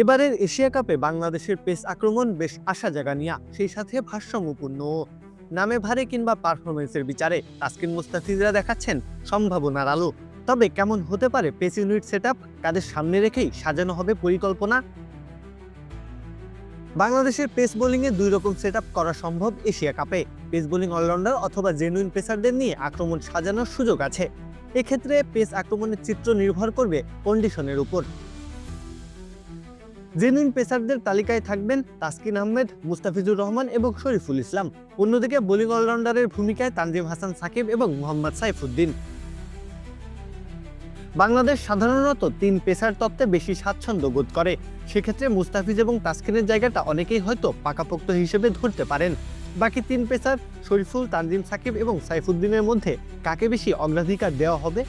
এবারের এশিয়া কাপে বাংলাদেশের পেস আক্রমণ বেশ আশা জাগা নিয়া, সেই সাথে ভারসাম্যপূর্ণ। নামে ভারে কিংবা পারফরমেন্সের বিচারে তাসকিন মুস্তাফিজরা দেখাচ্ছেন সম্ভাবনার আলো। তবে কেমন হতে পারে পেস ইউনিট সেট কাদের সামনে রেখেই সাজানো হবে পরিকল্পনা? বাংলাদেশের পেস বোলিংয়ে দুই রকম সেট করা সম্ভব এশিয়া কাপে। পেস বোলিং অলরাউন্ডার অথবা জেনুইন পেসারদের নিয়ে আক্রমণ সাজানোর সুযোগ আছে। এক্ষেত্রে পেস আক্রমণের চিত্র নির্ভর করবে কন্ডিশনের উপর। জেনুইন পেসারদের তালিকায় থাকবেন তাসকিন আহমেদ, মুস্তাফিজুর রহমান এবং শরীফুল ইসলাম। অন্যদিকে বোলিং অলরাউন্ডারের ভূমিকায় তানজিম হাসান সাকিব এবং মোহাম্মদ সাইফুদ্দিন। বাংলাদেশ সাধারণত তিন পেসার তত্ত্বে বেশি স্বাচ্ছন্দ্য বোধ করে। সেক্ষেত্রে মুস্তাফিজ এবং তাসকিনের জায়গাটা অনেকেই হয়তো পাকাপোক্ত হিসেবে ধরতে পারেন। বাকি তিন পেসার শরীফুল, তানজিম সাকিব এবং সাইফুদ্দিনের মধ্যে কাকে বেশি অগ্রাধিকার দেওয়া হবে?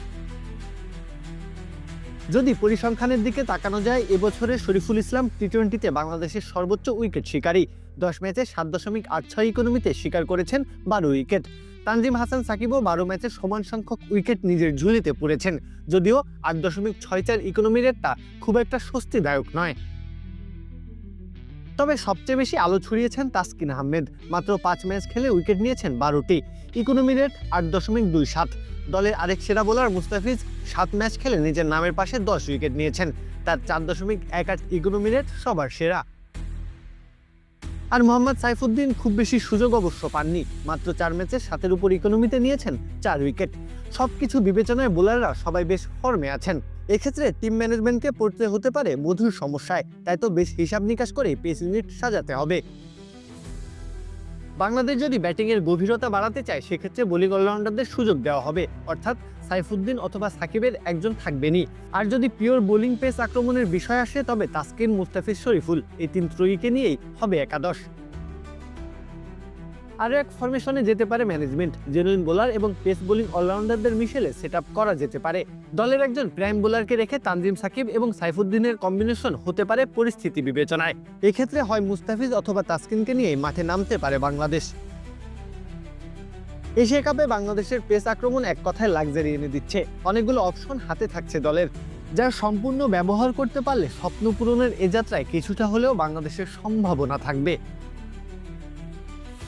যদি পরিসংখ্যানের দিকে তাকানো যায়, এবছরে শরীফুল ইসলাম টি টোয়েন্টিতে বাংলাদেশের সর্বোচ্চ উইকেট শিকারী। দশ ম্যাচে সাত দশমিক আট ছয় ইকোনমিতে শিকার করেছেন বারো উইকেট। তানজিম হাসান সাকিবও বারো ম্যাচে সমান সংখ্যক উইকেট নিজের ঝুলিতে পড়েছেন যদিও আট দশমিক ছয় চার ইকোনমি রেটটা খুব একটা স্বস্তিদায়ক নয়। তবে সবচেয়ে বেশি আলো ছড়িয়েছেন তাসকিন আহমেদ। মাত্র পাঁচ ম্যাচ খেলে উইকেট নিয়েছেন বারোটি। ইকোনমি রেট আট দশমিক দুই সাত। দলের আরেক সেরা বোলার মুস্তাফিজ সাত ম্যাচ খেলে নিজের নামের পাশে দশ উইকেট নিয়েছেন। তার চার দশমিক এক আট ইকোনমি রেট সবার সেরা। আর মোহাম্মদ সাইফুদ্দিন খুব বেশি সুযোগ অবশ্য পাননি। মাত্র চার ম্যাচে সাতের উপর ইকোনমিতে নিয়েছেন চার উইকেট। সবকিছু বিবেচনায় বোলাররা সবাই বেশ ফর্মে আছেন। এক্ষেত্রে টিম ম্যানেজমেন্টকে পড়তে হতে পারে মধুর সমস্যায়, তাই তো বেশ হিসাব নিকাশ করে পেস ইউনিট সাজাতে হবে। বাংলাদেশ যদি ব্যাটিংয়ের গভীরতা বাড়াতে চায়, সেক্ষেত্রে বোলিং অলরাউন্ডারদের সুযোগ দেওয়া হবে। অর্থাৎ সাইফুদ্দিন অথবা সাকিবের একজন থাকবেনই। আর যদি পিওর বোলিং পেস আক্রমণের বিষয় আসে, তবে তাসকিন মুস্তাফিজ শরীফুল এই তিন ত্রয়ীকে নিয়েই হবে একাদশ। আরও এক ফরমেশনে যেতে পারে ম্যানেজমেন্ট জেনুইন বোলার এবং পেস বোলিং অলরাউন্ডারদের মিশেলে সেট করা যেতে পারে। দলের একজন প্রাইম বোলারকে রেখে তানজিম সাকিব এবং সাইফুদ্দিনের কম্বিনেশন হতে পারে পরিস্থিতি বিবেচনায়। এক্ষেত্রে হয় মুস্তাফিজ অথবা তাসকিনকে নিয়ে মাঠে নামতে পারে বাংলাদেশ। এশিয়া কাপে বাংলাদেশের পেস আক্রমণ এক কথায় লাক্সারি এনে দিচ্ছে। অনেকগুলো অপশন হাতে থাকছে দলের যার সম্পূর্ণ ব্যবহার করতে পারলে স্বপ্ন পূরণের এ যাত্রায় কিছুটা হলেও বাংলাদেশের সম্ভাবনা থাকবে।